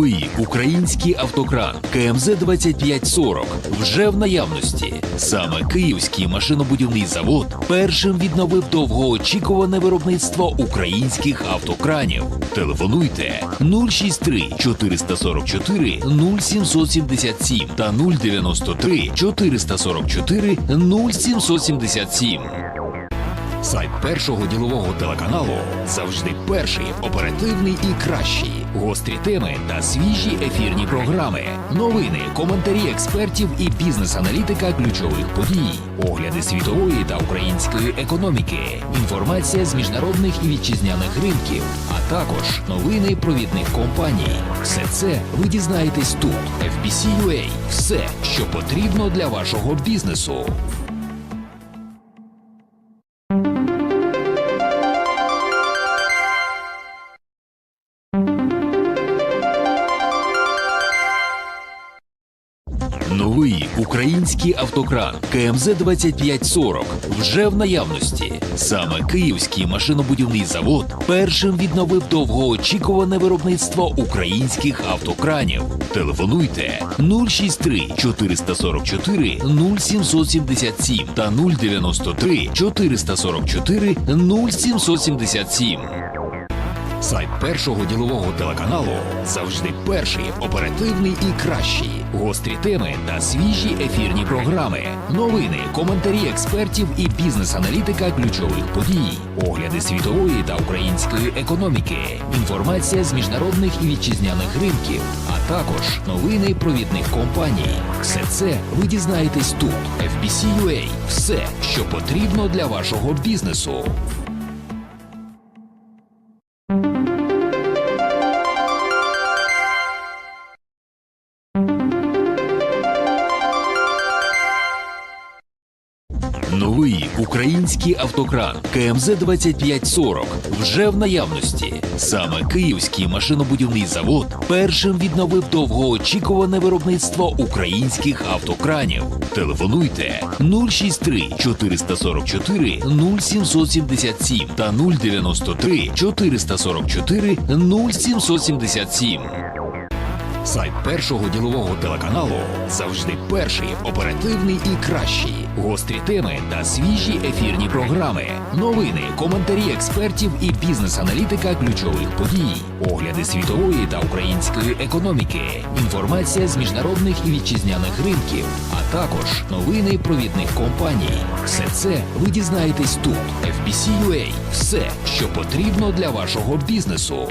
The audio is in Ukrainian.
Новий український автокран КМЗ 2540 вже в наявності. Саме Київський машинобудівний завод першим відновив довгоочікуване виробництво українських автокранів. Телефонуйте 063 444 0777 та 093 444 0777. Сайт першого ділового телеканалу завжди перший, оперативний і кращий. Гострі теми та свіжі ефірні програми, новини, коментарі експертів і бізнес-аналітика ключових подій, огляди світової та української економіки, інформація з міжнародних і вітчизняних ринків, а також новини провідних компаній. Все це ви дізнаєтесь тут. FBC.UA. Все, що потрібно для вашого бізнесу. Новий український автокран КМЗ 2540 вже в наявності. Саме Київський машинобудівний завод першим відновив довгоочікуване виробництво українських автокранів. Телефонуйте 063 444 0777 та 093 444 0777. Сайт першого ділового телеканалу завжди перший, оперативний і кращий. Гострі теми та свіжі ефірні програми, новини, коментарі експертів і бізнес-аналітика ключових подій, огляди світової та української економіки, інформація з міжнародних і вітчизняних ринків, а також новини провідних компаній. Все це ви дізнаєтесь тут. FBC.UA. Все, що потрібно для вашого бізнесу. Новий український автокран КМЗ 2540 вже в наявності. Саме Київський машинобудівний завод першим відновив довгоочікуване виробництво українських автокранів. Телефонуйте 063 444 0777 та 093 444 0777. Сайт першого ділового телеканалу завжди перший, оперативний і кращий. Гострі теми та свіжі ефірні програми, новини, коментарі експертів і бізнес-аналітика ключових подій, огляди світової та української економіки, інформація з міжнародних і вітчизняних ринків, а також новини провідних компаній. Все це ви дізнаєтесь тут. FBC.UA. Все, що потрібно для вашого бізнесу.